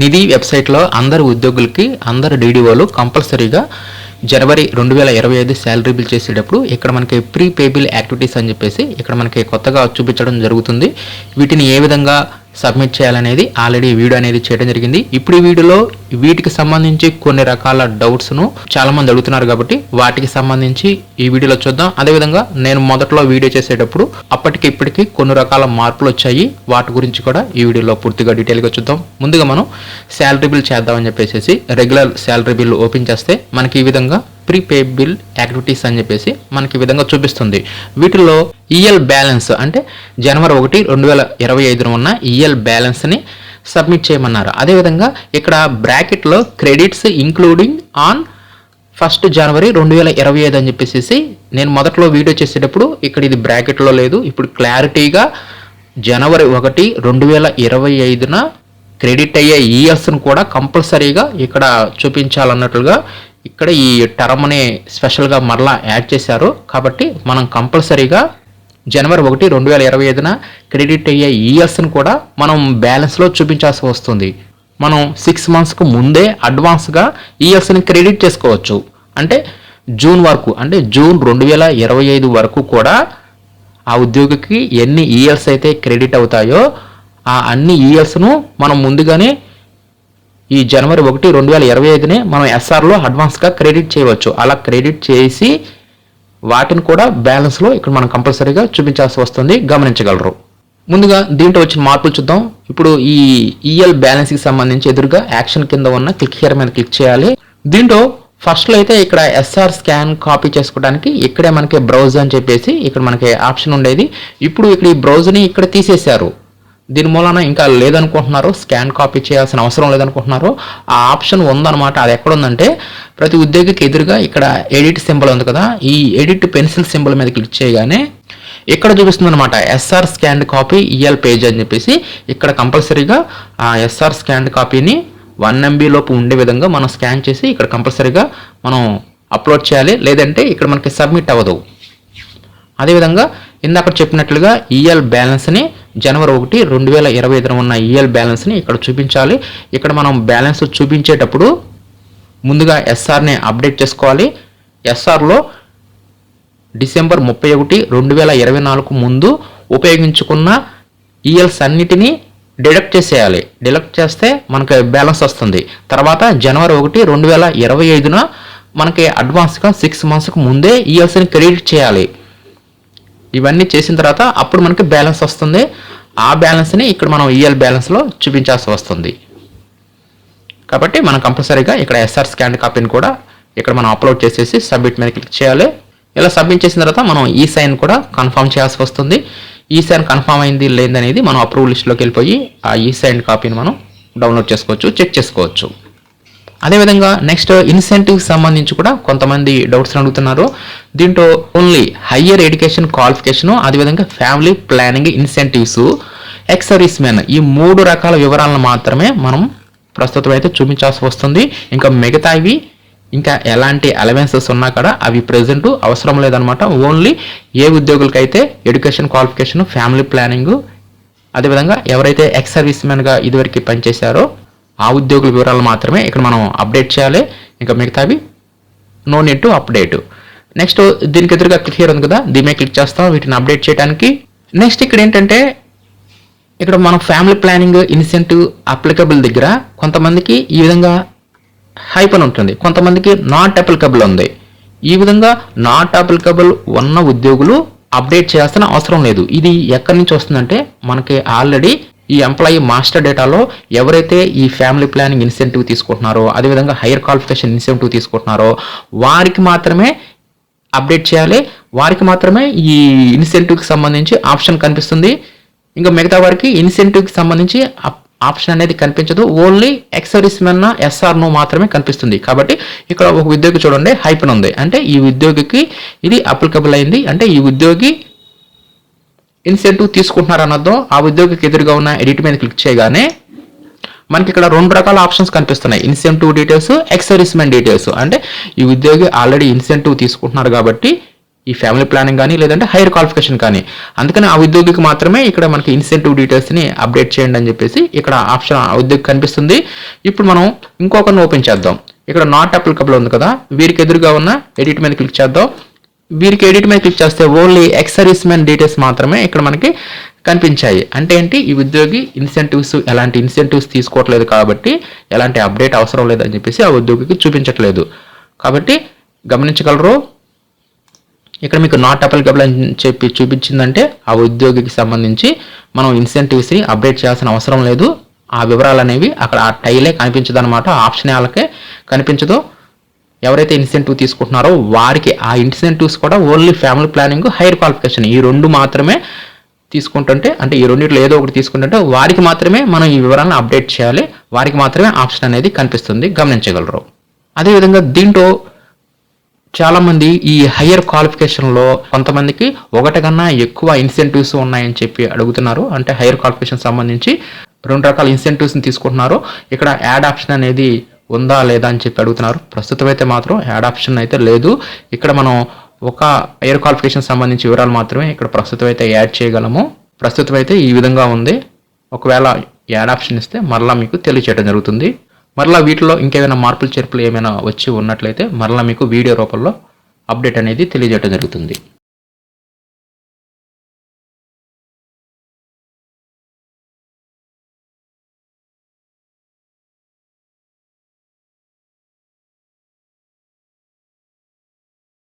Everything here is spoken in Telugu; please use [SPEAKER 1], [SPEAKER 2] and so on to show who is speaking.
[SPEAKER 1] నిధి వెబ్సైట్లో అందరు ఉద్యోగులకి అందరు డీడీఓలు కంపల్సరీగా జనవరి రెండు వేల ఇరవై ఐదు శాలరీ బిల్ చేసేటప్పుడు ఇక్కడ మనకి ప్రీ పేబిల్ యాక్టివిటీస్ అని చెప్పేసి ఇక్కడ మనకి కొత్తగా చూపించడం జరుగుతుంది. వీటిని ఏ విధంగా సబ్మిట్ చేయాలనేది ఆల్రెడీ వీడియో అనేది చేయడం జరిగింది. ఇప్పుడు ఈ వీడియోలో వీటికి సంబంధించి కొన్ని రకాల డౌట్స్ను చాలా మంది అడుగుతున్నారు కాబట్టి వాటికి సంబంధించి ఈ వీడియోలో చూద్దాం. అదేవిధంగా నేను మొదట్లో వీడియో చేసేటప్పుడు అప్పటికి ఇప్పటికి కొన్ని రకాల మార్పులు వచ్చాయి. వాటి గురించి కూడా ఈ వీడియోలో పూర్తిగా డీటెయిల్గా చూద్దాం. ముందుగా మనం శాలరీ బిల్ చేద్దామని చెప్పేసి రెగ్యులర్ శాలరీ బిల్ ఓపెన్ చేస్తే మనకి ఈ విధంగా ప్రీపే బిల్ యాక్టివిటీస్ అని చెప్పేసి మనకి విధంగా చూపిస్తుంది. వీటిలో ఈఎల్ బ్యాలెన్స్ అంటే జనవరి ఒకటి రెండు వేల ఇరవై ఐదున ఉన్న ఈఎల్ బ్యాలెన్స్ని సబ్మిట్ చేయమన్నారు. అదేవిధంగా ఇక్కడ బ్రాకెట్లో క్రెడిట్స్ ఇంక్లూడింగ్ ఆన్ ఫస్ట్ జనవరి రెండు వేల ఇరవై ఐదు అని చెప్పేసి నేను మొదట్లో వీడియో చేసేటప్పుడు ఇక్కడ ఇది బ్రాకెట్లో లేదు. ఇప్పుడు క్లారిటీగా జనవరి ఒకటి రెండు వేల ఇరవై ఐదున క్రెడిట్ అయ్యే ఈఎస్ను కూడా కంపల్సరీగా ఇక్కడ చూపించాలన్నట్లుగా ఇక్కడ ఈ టర్మ్ని స్పెషల్గా మరలా యాడ్ చేశారు. కాబట్టి మనం కంపల్సరీగా జనవరి ఒకటి రెండు వేల ఇరవై ఐదున క్రెడిట్ అయ్యే ఇయర్స్ని కూడా మనం బ్యాలెన్స్లో చూపించాల్సి వస్తుంది. మనం సిక్స్ మంత్స్కు ముందే అడ్వాన్స్గా ఇయర్స్ని క్రెడిట్ చేసుకోవచ్చు. అంటే జూన్ వరకు అంటే జూన్ రెండు వేల ఇరవై ఐదు వరకు కూడా ఆ ఉద్యోగికి ఎన్ని ఇయర్స్ అయితే క్రెడిట్ అవుతాయో ఆ అన్ని ఇయర్స్ను మనం ముందుగానే ఈ జనవరి ఒకటి రెండు వేల ఇరవై ఐదునే మనం ఎస్ఆర్లో అడ్వాన్స్గా క్రెడిట్ చేయవచ్చు. అలా క్రెడిట్ చేసి వాటిని కూడా బ్యాలెన్స్లో ఇక్కడ మనం కంపల్సరీగా చూపించాల్సి వస్తుంది. గమనించగలరు. ముందుగా దీంట్లో వచ్చిన మార్పులు చూద్దాం. ఇప్పుడు ఈ ఈఎల్ బ్యాలెన్స్కి సంబంధించి ఎదురుగా యాక్షన్ కింద ఉన్న క్లిక్ హియర్ మీద క్లిక్ చేయాలి. దీంట్లో ఫస్ట్లో అయితే ఇక్కడ ఎస్ఆర్ స్కాన్ కాపీ చేసుకోవడానికి ఇక్కడే మనకి బ్రౌజ్ అని చెప్పేసి ఇక్కడ మనకి ఆప్షన్ ఉండేది. ఇప్పుడు ఇక్కడ ఈ బ్రౌజ్ని ఇక్కడ తీసేశారు. దీని మూలన ఇంకా లేదనుకుంటున్నారు స్కాన్ కాపీ చేయాల్సిన అవసరం లేదనుకుంటున్నారు ఆ ఆప్షన్ ఉందన్నమాట. అది ఎక్కడ ఉందంటే ప్రతి ఉద్యోగికి ఎదురుగా ఇక్కడ ఎడిట్ సింబల్ ఉంది కదా ఈ ఎడిట్ పెన్సిల్ సింబల్ మీద క్లిక్ చేయగానే ఇక్కడ చూపిస్తుంది అనమాట SR scan copy EL page అని చెప్పేసి. ఇక్కడ కంపల్సరీగా ఆ ఎస్ఆర్ స్కాన్ కాపీని వన్ ఎంబీ లోపు ఉండే విధంగా మనం స్కాన్ చేసి ఇక్కడ కంపల్సరీగా మనం అప్లోడ్ చేయాలి. లేదంటే ఇక్కడ మనకి సబ్మిట్ అవ్వదు. అదేవిధంగా ఇందాక చెప్పినట్లుగా ఈఎల్ బ్యాలెన్స్ని జనవరి ఒకటి రెండు వేల ఇరవై ఐదున ఉన్న ఈఎల్ బ్యాలెన్స్ని ఇక్కడ చూపించాలి. ఇక్కడ మనం బ్యాలెన్స్ చూపించేటప్పుడు ముందుగా ఎస్ఆర్ని అప్డేట్ చేసుకోవాలి. ఎస్ఆర్లో డిసెంబర్ ముప్పై ఒకటి రెండు వేల ఇరవై నాలుగు ముందు ఉపయోగించుకున్న ఈఎల్స్ అన్నిటినీ డిడక్ట్ చేసేయాలి. డిడక్ట్ చేస్తే మనకి బ్యాలెన్స్ వస్తుంది. తర్వాత జనవరి ఒకటి రెండు వేల ఇరవై ఐదున మనకి అడ్వాన్స్గా సిక్స్ మంత్స్కి ముందే ఈఎల్స్ని క్రెడిట్ చేయాలి. ఇవన్నీ చేసిన తర్వాత అప్పుడు మనకి బ్యాలెన్స్ వస్తుంది. ఆ బ్యాలెన్స్ని ఇక్కడ మనం ఈఎల్ బ్యాలెన్స్లో చూపించాల్సి వస్తుంది. కాబట్టి మనం కంపల్సరీగా ఇక్కడ ఎస్ఆర్ స్కాన్ కాపీని కూడా ఇక్కడ మనం అప్లోడ్ చేసేసి సబ్మిట్ మీద క్లిక్ చేయాలి. ఇలా సబ్మిట్ చేసిన తర్వాత మనం e ఈ సైన్ కూడా కన్ఫర్మ్ చేయాల్సి వస్తుంది. ఈ సైన్ కన్ఫర్మ్ అయింది లేదనేది మనం అప్రూవ్ లిస్ట్లోకి వెళ్ళిపోయి ఆ e ఈ సైన్ కాపీని మనం డౌన్లోడ్ చేసుకోవచ్చు చెక్ చేసుకోవచ్చు. అదేవిధంగా నెక్స్ట్ ఇన్సెంటివ్ సంబంధించి కూడా కొంతమంది డౌట్స్ అడుగుతున్నారు. దీంట్లో ఓన్లీ హయ్యర్ ఎడ్యుకేషన్ క్వాలిఫికేషన్ అదేవిధంగా family planning incentives ex servicemen ఈ మూడు రకాల వివరాలను మాత్రమే మనం ప్రస్తుతం అయితే చూపించాల్సి వస్తుంది. ఇంకా మిగతావి ఇంకా ఎలాంటి అలవెన్సెస్ ఉన్నా కూడా అవి ప్రజెంట్ అవసరం లేదనమాట ఓన్లీ ఏ ఉద్యోగులకైతే ఎడ్యుకేషన్ క్వాలిఫికేషన్ ఫ్యామిలీ ప్లానింగ్ అదేవిధంగా ఎవరైతే ఎక్స్ సర్వీస్ మెన్గా ఇదివరకు పనిచేశారో ఆ ఉద్యోగుల వివరాలు మాత్రమే ఇక్కడ మనం అప్డేట్ చేయాలి. ఇంకా మిగతావి no need to update next దీనికి ఎదురుగా క్లిక్ ఉంది కదా? దీని మీద క్లిక్ చేస్తాం. వీటిని అప్డేట్ చేయడానికి. నెక్స్ట్ ఇక్కడ ఏంటంటే ఇక్కడ మనం ఫ్యామిలీ ప్లానింగ్ ఇన్సెంటివ్ అప్లికబుల్ దగ్గర కొంతమందికి ఈ విధంగా హైపన్ ఉంటుంది. కొంతమందికి నాట్ అప్లికబుల్ ఉంది. ఈ విధంగా నాట్ అప్లికబుల్ ఉన్న ఉద్యోగులు అప్డేట్ చేయాల్సిన అవసరం లేదు. ఇది ఎక్కడి నుంచి వస్తుందంటే మనకి ఆల్రెడీ ఈ ఎంప్లాయీ మాస్టర్ డేటాలో ఎవరైతే ఈ ఫ్యామిలీ ప్లానింగ్ ఇన్సెంటివ్ తీసుకుంటున్నారో అదేవిధంగా హైయర్ క్వాలిఫికేషన్ ఇన్సెంటివ్ తీసుకుంటున్నారో వారికి మాత్రమే అప్డేట్ చేయాలి. వారికి మాత్రమే ఈ ఇన్సెంటివ్కి సంబంధించి ఆప్షన్ కనిపిస్తుంది. ఇంకా మిగతా వారికి ఇన్సెంటివ్కి సంబంధించి ఆప్షన్ అనేది కనిపించదు. ఓన్లీ ఎక్సరీస్ మెన్న ఎస్ఆర్నో మాత్రమే కనిపిస్తుంది. కాబట్టి ఇక్కడ ఒక ఉద్యోగి చూడండి హైపన్ ఉంది. అంటే ఈ ఉద్యోగికి ఇది అప్లికబుల్ అయింది. అంటే ఈ ఉద్యోగి ఇన్సెంటివ్ తీసుకుంటున్నారు అన్నదో ఆ ఉద్యోగికి ఎదురుగా ఉన్న ఎడిట్ మీద క్లిక్ చేయగానే మనకి ఇక్కడ రెండు రకాల ఆప్షన్స్ కనిపిస్తున్నాయి. ఇన్సెంటివ్ డీటెయిల్స్ ఎక్సరిస్మెంట్ డీటెయిల్స్. అంటే ఈ ఉద్యోగి ఆల్రెడీ ఇన్సెంటివ్ తీసుకుంటున్నారు కాబట్టి ఈ ఫ్యామిలీ ప్లానింగ్ కానీ లేదంటే హైయర్ క్వాలిఫికేషన్ కానీ. అందుకని ఆ ఉద్యోగికి మాత్రమే ఇక్కడ మనకి ఇన్సెంటివ్ డీటెయిల్స్ని అప్డేట్ చేయండి అని చెప్పేసి ఇక్కడ ఆప్షన్ ఆ ఉద్యోగి కనిపిస్తుంది. ఇప్పుడు మనం ఇంకొకరిని ఓపెన్ చేద్దాం. ఇక్కడ నాట్ అప్లికబుల్ ఉంది కదా. వీరికి ఎదురుగా ఉన్న ఎడిట్ మీద క్లిక్ చేద్దాం. వీరికి ఎడిట్ మీద క్లిక్ చేస్తే ఓన్లీ ఎక్సర్విస్మెన్ డీటెయిల్స్ మాత్రమే ఇక్కడ మనకి కనిపించాయి. అంటే ఏంటి? ఈ ఉద్యోగి ఇన్సెంటివ్స్ ఎలాంటి ఇన్సెంటివ్స్ తీసుకోవట్లేదు కాబట్టి ఎలాంటి అప్డేట్ అవసరం లేదని చెప్పేసి ఆ ఉద్యోగికి చూపించట్లేదు. కాబట్టి గమనించగలరు ఇక్కడ మీకు నాట్ అప్లికబుల్ అని చెప్పి చూపించిందంటే ఆ ఉద్యోగికి సంబంధించి మనం ఇన్సెంటివ్స్ని అప్డేట్ చేయాల్సిన అవసరం లేదు. ఆ వివరాలు అనేవి అక్కడ ఆ టైలే కనిపించదు అనమాట ఆప్షన్ వాళ్ళకే కనిపించదు. ఎవరైతే ఇన్సెంటివ్ తీసుకుంటున్నారో వారికి ఆ ఇన్సెంటివ్స్ కూడా only family planning higher qualification ఈ రెండు మాత్రమే తీసుకుంటుంటే అంటే ఈ రెండిట్లో ఏదో ఒకటి తీసుకుంటుంటే వారికి మాత్రమే మనం ఈ వివరాలను అప్డేట్ చేయాలి. వారికి మాత్రమే ఆప్షన్ అనేది కనిపిస్తుంది. గమనించగలరు. అదేవిధంగా దీంట్లో చాలామంది ఈ హయ్యర్ క్వాలిఫికేషన్లో కొంతమందికి ఒకటి కన్నా ఎక్కువ ఇన్సెంటివ్స్ ఉన్నాయని చెప్పి అడుగుతున్నారు. అంటే హయ్యర్ క్వాలిఫికేషన్ సంబంధించి రెండు రకాల ఇన్సెంటివ్స్ని తీసుకుంటున్నారు. ఇక్కడ యాడ్ ఆప్షన్ అనేది ఉందా లేదా అని చెప్పి అడుగుతున్నారు. ప్రస్తుతం అయితే మాత్రం యాడ్ ఆప్షన్ అయితే లేదు. ఇక్కడ మనం ఒక ఎయిర్ క్వాలిఫికేషన్ సంబంధించి వివరాలు మాత్రమే ఇక్కడ ప్రస్తుతం అయితే యాడ్ చేయగలము. ప్రస్తుతం అయితే ఈ విధంగా ఉంది. ఒకవేళ యాడ్ ఆప్షన్ ఇస్తే మరలా మీకు తెలియచేయడం జరుగుతుంది. మరలా వీటిలో ఇంకేమైనా మార్పులు చేర్పులు ఏమైనా వచ్చి ఉన్నట్లయితే మరలా మీకు వీడియో రూపంలో అప్డేట్ అనేది తెలియజేయడం జరుగుతుంది.